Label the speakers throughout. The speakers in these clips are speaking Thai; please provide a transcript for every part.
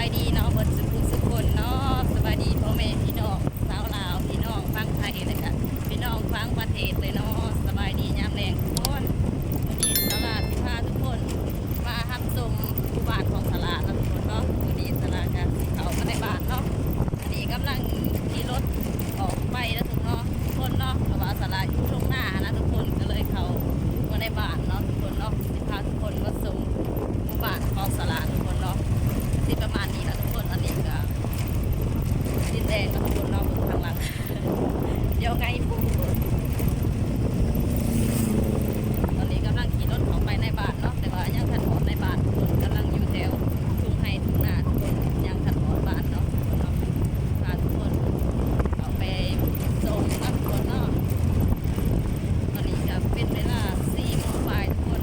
Speaker 1: ายดีเนาะเบดสุขุสุขคนเนาะสบายดีพ่อแม่พี่น้องสาวลาวพี่น้องฟังไทยเลยค่ะพี่น้องฟังประเทศเลยเนาะสบายดียามแรงทุกคนวันนี้ตลาดพาทุกคนมาหับชมผู้บานของตลาดนะทุกคนเนาะวันนี้ตลาดกันเขามาในบ้านเนาะอันนี้กำลังขี่รถออกไปแล้วทุกเนาะทุกคนเนาะเพราะว่าตลาดอยู่ตรงหน้านะทุกคนก็เลยเขามาในบ้านเนาะทุกคนเนาะสิพาทุกคนมาชมหมู่บ้านของตลาดทุกคนเนาะ สิประมาณนี้นะทุกคนอันนี้ก็ดินแดงนะทุกคนเนาะเบนข้างหลัง เดี๋ยวไงพูดตอนนี้กำลังขี่รถออกไปในบ้านเนาะแต่ว่ายังทันออกในบ้านทุกคนกำลังอยู่แถวทุ่งไฮทุ่งนาทุกคนยังทันออกบ้านเนาะทุกคนเนาะพาทุกคนเอาไปส่งนะทุกคนเนาะตอนนี้ก็เป็นเวลาสี่โมงบ่ายทุกคน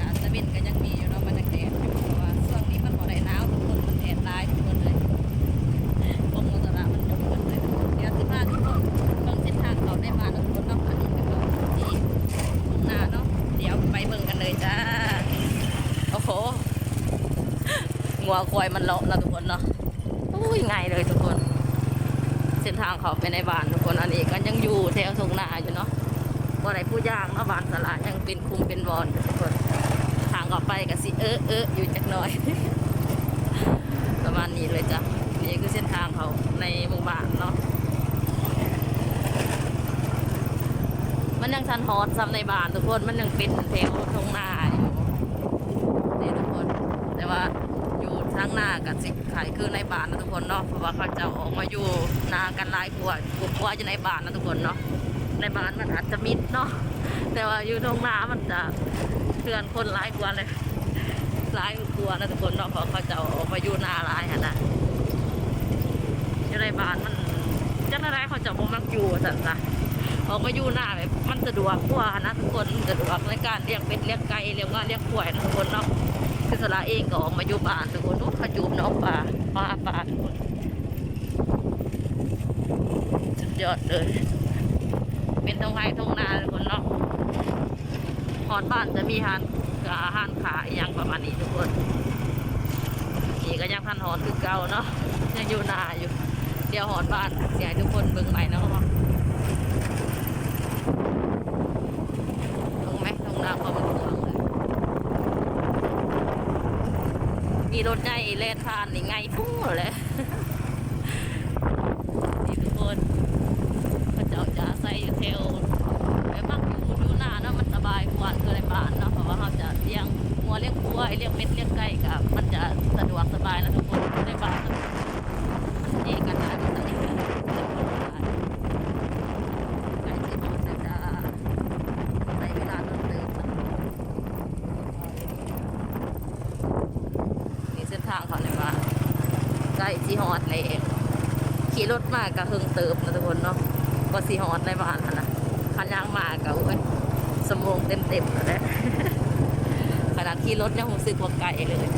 Speaker 1: การตะเวนก็ยังมีอยู่เนาะมันยังแดดอยู่เพราะว่าช่วงนี้มันบ่ได้หนาวทุกคนมันแดดร้ายทุกคนเลยพวกมลตระมันยกกันเลยเดี๋ยวสิพาทุกคนเบิ่งเส้นทางเขาได้บ้านทุกคนเนาะอันนี้ก็คือที่ทุ่งนาเนาะเดี๋ยวไปเบิ่งกันเลยจ้าโอ้โห งัวควายมันเลาะแล้วทุกคนเนาะอุ้ยง่ายเลยทุกคน เส้นทางเขาไปในบ้านทุกคนอันนี้ก็ยังอยู่แถวทุ่งนาอยู่เนาะบ่ได้ผู้ย่างเนาะบ้านสลายังเป็นคุมเป็นบอลทุกคน ทางออไปก็สิเออเอออยู่จักหน่อย ประมาณนี้เลยจ้ะนี่คือเส้นทางเขาในหมู่บ้านเนาะมันยังชันฮอตซ้ำในบ้านทุกคนมันยังเป็นแถวทงนาอยู่นี่ทุกคน แต่ว่า ทางหน้ากับสิขายคือในบ้านนะทุกคนเนาะเพราะว่าเขาจะออกมาอยู่นากันหลายกว่าปลูกกว่าอยู่ในบ้านนะทุกคนเนาะในบ้านมันอาจจะมิดเนาะแต่ว่าอยู่ตรงน้ามันจะเพื่อนคนร้ายกว่าเลยร้ายกว่านะทุกคนเนาะเพราะเขาจะออกมาอยู่นาร้ายฮะนะอยู่ในบ้านมันจังไรเขาจะบ่มักอยู่สันนะออกมาอยู่หน้าแบบมันสะดวกกว่านะทุกคนสะดวกในการเลี้ยงเป็ดเลี้ยงไก่เลี้ยงว่าเลี้ยงควายนะทุกคนเนาะ คือสละเองก็ออกมาอยู่บ้านทุกคนโอ้ขจูบน้องปลาปลาปลาทุกคนสุดยอดเลย เป็นตรงไห้ตรงนาทุกคนเนาะหอดบ้านจะมีหานกับอาหารขาอย่างประมาณนี้ทุกคนนี่ก็ยังพันหอนคือเก่าเนาะยังอยู่นาอยู่ เดี๋ยวหอดบ้านเสียให้ทุกคนเบิ่งใหม่เนาะว่าตรงไหมตรงนาพอมันกว้างเลยมี รถใหญ่เล่นผ่านนี่ไงพุ่งเลย นี่ทุกคน พระเจ้าจะใส่อยู่เทลไปมักอยู่อยู่หน้าเนาะมันสบายกว่าคือในบ้านเนาะเพราะว่าเขาจะเลี้ยงงัวเลี้ยงควายเลี้ยงเป็ดเลี้ยงไก่กับมันจะสะดวกสบายนะทุกคนในบ้านมันมันเองกันได้มันจะเองกันไก่ที่มันจะใช้เวลาเดินเติมนี่เส้นทางเขาในบ้านใกล้ที่ฮอดเลย ขี่ รถมากก็เฮิงเติบนะทุกคนเนาะก็สีฮอดในบ้านนะคันยางมากก็โอ้ยสมองเต็มเต็มๆแล้วขนาดขี่รถยังรู้สึกว่าไกลเลย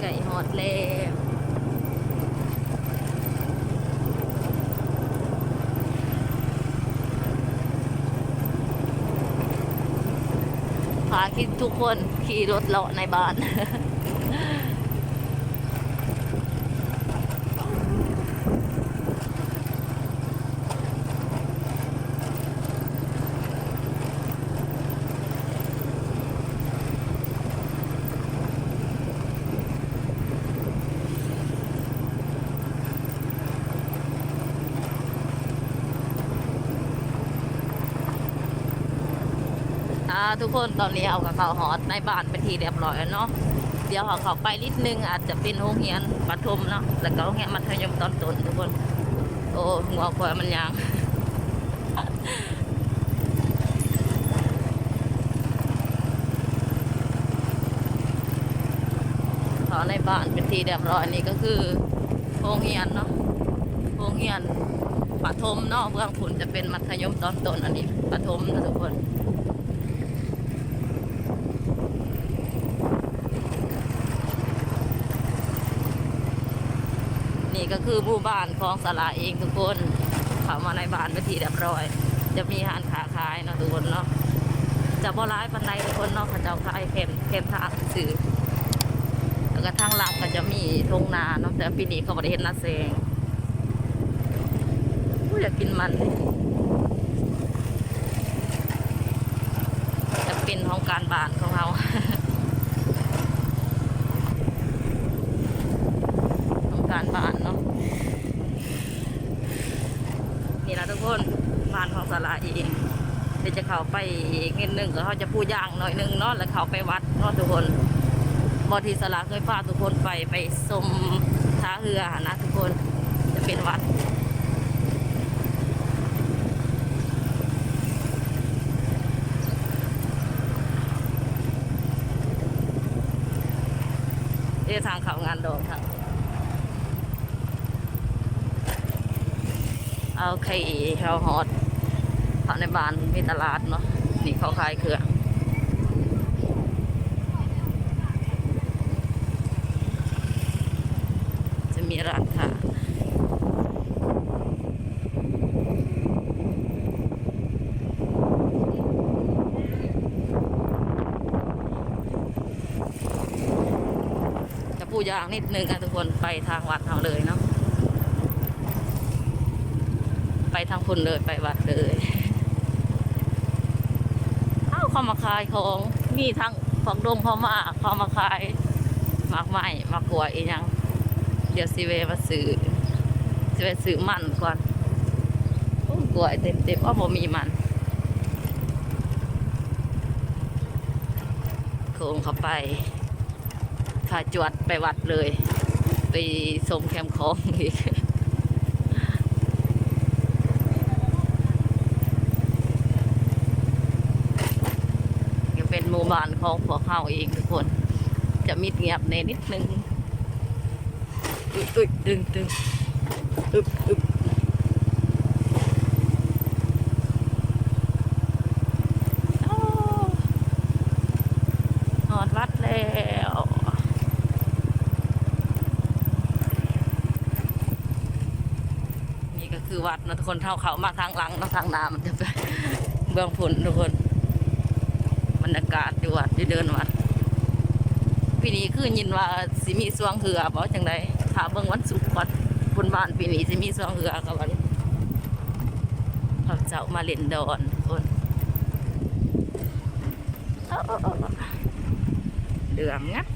Speaker 1: ไก่ฮอดแล้ว ที่ทุกคนขี่รถเลาะในบ้าน อ่า ทุกคนตอนนี้เอากับเขาหอดในบ้านเป็นทีเรียบร้อยแล้วเนาะเดี๋ยวเขาเขาไปนิดนึงอาจจะเป็นโรงเรียนปฐมเนาะแล้วก็โรงเรียนมัธยมตอนต้นทุกคน โอ้หัวควายมันยางเขาในบ้านเป็นทีเรียบร้อยนี่ก็คือโรงเรียนเนาะโรงเรียนปฐมเนาะเบื้องผุนจะเป็นมัธยมตอนต้นอันนี้ปฐมนะทุกคน นี่ก็คือหมู่บ้านของสลาเองทุกคนเข้ามาในบ้านไปทีเรียบร้อย จะมีหานขาขายเนาะทุกคนเนาะจะบ่ร้ายปันใดทุกคนเนาะเขาเจ้าขายเข็มเข็มทางสื่อแล้วก็ทางหลังก็จะมีทงนาเนาะแต่ปีนี้เขาบ่ได้เห็นนาแสงอู้อยากกินมันจะเป็นของการบ้านของเรา ของการบ้านเนาะนี่นะทุกคนบ้านของ สาราเองเดี๋ยวจะเข้าไปอีกนิดนึงก็เขาจะพูดย่างหน่อยนึงเนาะแล้วเข้าไปวัดเนาะทุกคนบอทีสาราเคยพาทุกคนไปไปชมท่าเรือนะทุกคนจะเป็นวัดเดี๋ยวทางเขางานดอกครับโอเคเขาฮอต เขาในบ้านมีตลาดเนาะนี่เขาขายเครื่องจะมีร้านค้าจะพูดยางนิดนึงกันทุกคนไปทางวัดเราเลยเนาะไปทางคุณเลยไปวัดเลย เอ้ามาขายของมีทั้งฝักดงพม่าเขามาขายมากไม้หมากกล้วอีหยัง เดี๋ยวสิเวมาซื้อสิเวซื้อมันก่อนโอ้กล้วเต็มเต็มว่าบ่มีมันโค้งเข้าไปพาจวดไปวัดเลย ไปสมแคมป์ของอีก ยังเป็นห มู่บ้านของพวกเขาเองทุกคน จะมิดเงียบในนิดนึงอึดอึดตึงตึงอึบอึบอ้าวหอดวัดแล้วนี่ก็คือวัดนะทุกคนเท่าเขามาทางหลังเนาะทางน้ามันจะเป็นเบื้องผลทุกคน บรรยากาศอยู่วัดอยู่เดินวัดปีนี้คือยินว่าสิมีสวงเหือบ่จังไดถ้าเบิ่งวันศุกร์วัดบนบ้านปีนี้สิมีสวงเหือกับวันพระเจ้ามาเล่นดอนกคนเอาเอาเอาเอาเดืองนะ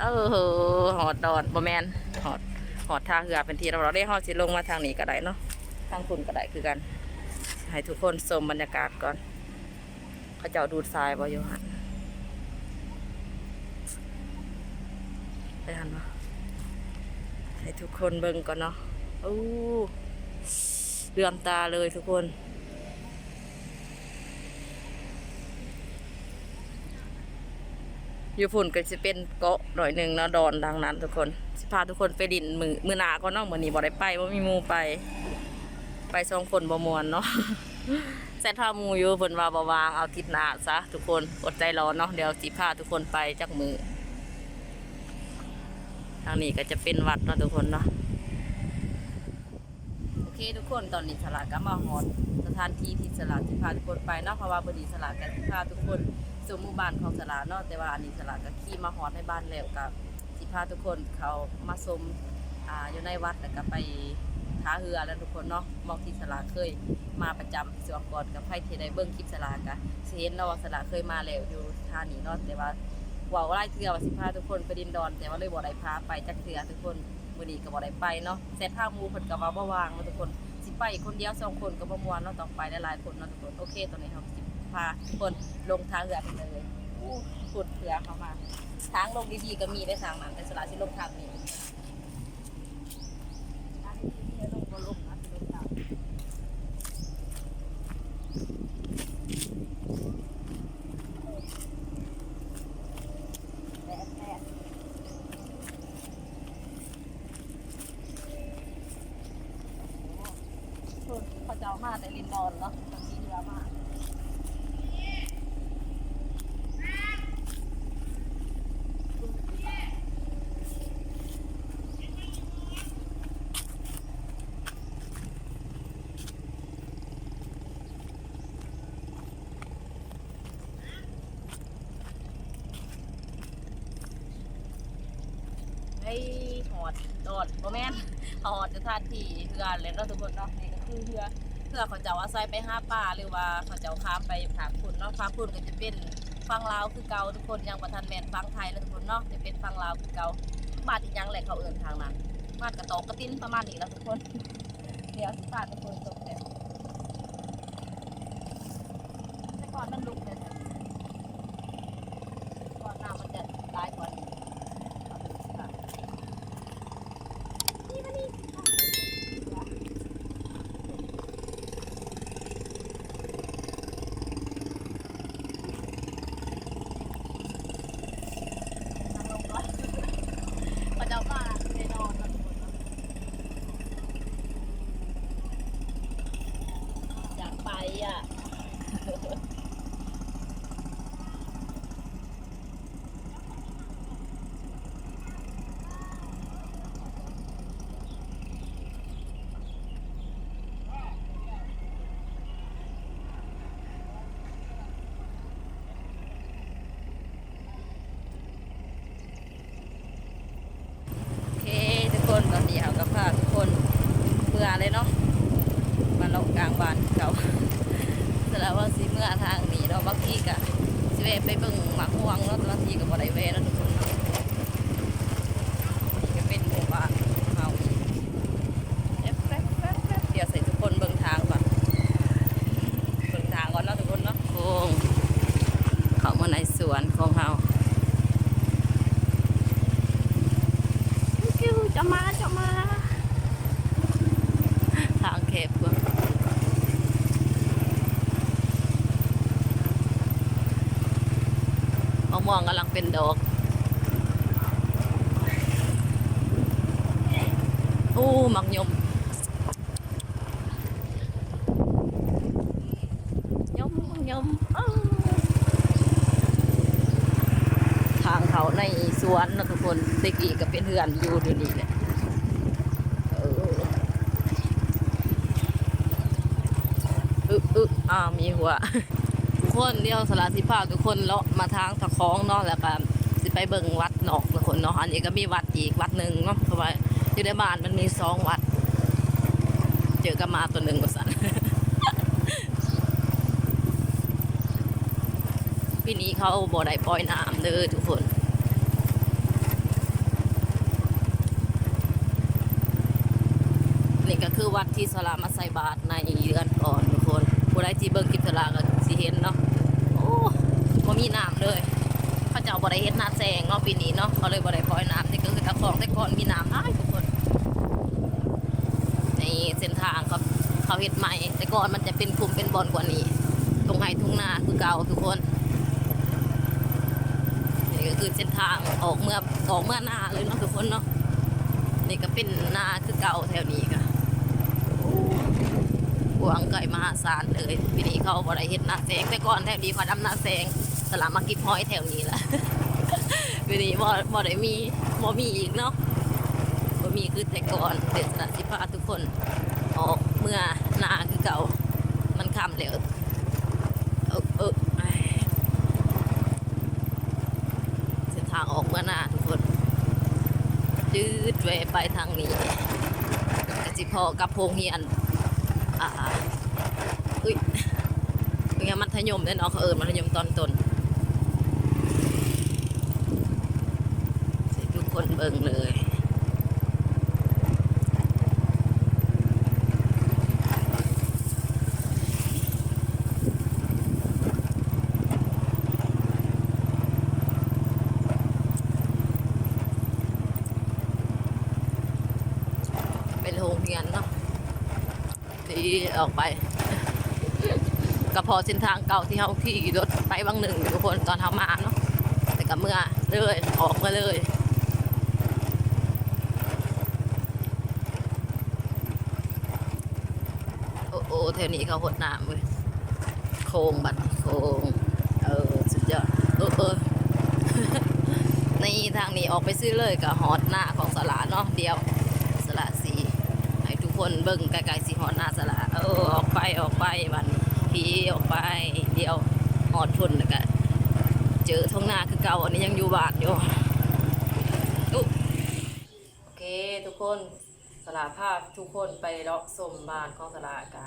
Speaker 1: เออหอดดอนบ่แมนหอดหอดทางเหือเป็นทีเราเราได้หอดสิลงมาทางนี้ก็ได้เนาะทางคุณก็ได้คือกัน ให้ทุกคนชมบรรยากาศก่อน เขาเจ้าดูดทรายบ่อยู่หันไปหันมาให้ทุกคนเบิ่งก่อนเนาะโอ้เลื่อมตาเลยทุกคน อยู่ฝุ่นก็จะเป็นเกาะหน่อยหนึ่งเนาะดอนดังนั้น ทุกคนสิพาทุกคนไปดินมือมือหนาก็เนาะมือนี้บ่ได้ไปบ่ามีมูไป ไปสองคนบ่มวนเนาะ แซนท่ามูอยู่เพิ่นว่าบ่วางเอาทิศหน้าซะทุกคนอดใจรอเนาะเดี๋ยวสิพาทุกคนไปจักมือทางนี้ก็จะเป็นวัดเนาะทุกคนเนาะโอเคทุกคนตอนนี้สลาก็มาฮอดสถานที่ที่สลากสิพาทุกคนไปเนาะเพราะว่าพอดีสลากก็สิพาทุกคนสู่หมู่บ้านของสลาเนาะแต่ว่าอันนี้สลากก็ขี่มาฮอดในบ้านแล้วกับสิพาทุกคนเขามาชมอ่าอยู่ในวัดแล้วก็ไป ท้าเรือแล้วทุกคนเนาะมองที่สลาเคยมาประจำสวงก่อนกับไพ่ที่ได้เบิ้งคลิปสลากะเห็นเราะสลาเคยมาแล้วอยู่ท่านี้เนาะแต่ว่าว่าไล่เทือว่าสิพาทุกคนไปดินดอน แต่ว่าเลยบ่ได้พาไปจักเทือทุกคนมื้อนี้ก็บ่ได้ไปเนาะเสร็จทางมู่เพิ่นก็ว่าบ่วางเนาทุกคนสิไปคนเดียวสองคนก็บ่ม่วนเนาะต้องไปหลายๆคนเนาะทุกคนโอเคตอนนี้เราสิพาทุกคนลงทางเรือไปเลยอู้สุดเรือเข้ามาทางลงดีๆก็มีได้ทางนั้นแต่สลาสิลงทางนี้ อนเนาะมีเรือมากไอ้หอดโดดโมเมนหอดจะทาที่เพื่อนเลยเนาะทุกคนเนาะนี่ก็คือเพื่อ เพื่อเขาจ้าอาใส่ไปห้าป่าหรือว่าเขาเจ้าข้ามไปผางพุ่นเนาะฟังพุ่นก็จะเป็นฟังลาวคือเก่าทุกคนยังประทันแมนฟังไทยแล้วทุกคนเนาะจะเป็นฟังลาวคือเก่าบ้านอีกยังแหละเขาเอื่นทางนั้นบาดกระตอกกระติ้นประมาณนี้แล้วทุกคนเดี๋ยวสิพาทุกคนจบแต่แต่ก่อนมันลุกเลยนะก่อนน้ำมันจะตายก่อนเอาไปสิค่ะนี่มานี่นั่งลงก่อนเขาจะเอามาไปนอนนะทุกคนเนาะ อยากไปอะ โอเค ทุกคนตอนนี้เขากับพาทุกคนเมื่อเลยเนาะ มาลงกลาง บ้านเก่าแต่แล้วว่าสิเมื่อทางนี้เราบางทีก็สิเวไปเบิ่งหมากม่วงเนาะบางทีก็บ่ได้เวะเนาะทุกคนเนาะนี่ก็เป็นหมู่บ้านเฮาแป๊บแป๊บแป๊บแป๊บเดี๋ยวใส่ทุกคนเบิ่งทางก่อนเบิ่งทางก่อนเนาะทุกคนเนาะโค้งเข้ามาในสวนของเฮาคิวจะมาจะมา ทางแคบกว่า ม่วงกำลังเป็นดอกอู้มักยมยมยมทางเขาในสวนนะทุกคนตะกี้ก็เป็นเฮือนอยู่เดี๋ยวนี้แหละเอออึอึอ่ามีหัว คนเดียวสละสิภาพทุกคนเลาะมาทางตะคองเนาะแล้วก็สิไปเบิ่งวัดนอกทุกคนเนาะอันนี้ก็มีวัดอีกวัดหนึ่งเนาะเพราะว่าอยู่ในบ้านมันมีสองวัด เจอกับหมาตัวหนึ่งกับสันปีนี้เขาบ่ได้ปล่อยน้ำเด้อทุกคนนี่ก็คือวัดที่สลามาใส่บาตรในเดือนก่อนทุกคนผู้ใดที่เบิ่งคลิปสลาก็ สิเห็นเนาะโอ้บ่มีน้ำเลยเขาเจ้าบ่ได้เฮ็ดนาแซงเนาะปีนี้เนาะเขาเลยบ่ได้ปล่อยน้ำนี่ก็คือตะคองแต่ก่อนมีน้ำหลายทุกคนในเส้นทางเขาเขาเฮ็ดใหม่ แต่ก่อนมันจะเป็นคุมเป็นบอลกว่านี้ ตรงไห้ทุ่งนาคือเก่าทุกคนนี่ก็คือเส้นทางออกเมื่อออกเมื่อหน้าเลยเนาะทุกคนเนาะนี่ก็เป็นนาคือเก่าแถวนี้ก็ หวงไก่มหาศาลเลยปีนี้เขาบ่ได้เฮ็ดนาแสงแต่ก่อนแถวนี้เขาดำนาแสงสลามมากิบห้อยแถวนี้แหละปีนี้บ่บ่ได้มีบ่มีอีกเนาะบ่มีคือแต่ก่อนเป็นสละสิพาทุกคนออกเมื่อนาคือเก่ามันค่ำแล้วเออเออไอเส้นทางออกเมื่อนาทุกคนยืดแวไปทางนี้กสิพอกับโพงเฮียน อ่าอุ้ยเป็นไงมัธยมเนี่ยเนาะเขาเอิญมัธยมตอนต้นทุกคนเบิ่งเลย เป็นโรงเรียนเนาะที่ ออกไปก็พอเส้นทางเก่าที่เขาขี่รถไปบางหนึ่งทุกคนตอนทำมาเนาะแต่กับเมื่อเลยออกมาเลยโอ้โอ้แถวนี้เขาหดน้ำเว้ยโค้งบัดโค้งเออสุดยอดเออเออในทางนี้ออกไปซื้อเลยกับฮอตหน้าของสลาเนาะเดียว คนเบิ่งไกลๆสีหอดหน้าสละเออออกไปออกไปบันพีออกไป เดียวหอดพุ่นแล้วก็เจอท้องนาคือเก่าอันนี้ยังอยู่บานอยู่โอุ๊ทุกคนสลาภาพทุกคนไปเลาะสมบ้านของสลากา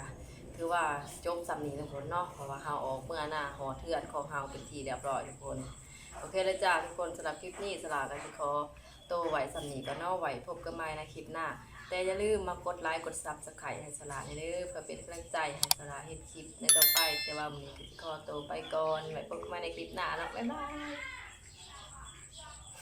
Speaker 1: ถือว่าจบสำนีทุกคนเนาะเพราะว่าเฮาออกเมื่อหน้าหอเทือนของเฮาเป็นทีเรียบร้อยทุกคนโอเคแล้วจ้าทุกคนสำหรับคลิปนี้สลากก็สิขอโตวไหวสำนีกันเนาะไหวพบกันใหม่ในคลิปหน้า แต่อย่าลืมมากดไลค์กดซับสไครต์ให้สลาในเด้อเพื่อเป็นกำลังใจให้สลาเฮ็ดคลิปในต่อไป แต่ว่ามื้อนี้ก็สิขอตัวไปก่อนไว้พบกันใหม่ในคลิปหน้าเนาะบ๊ายบาย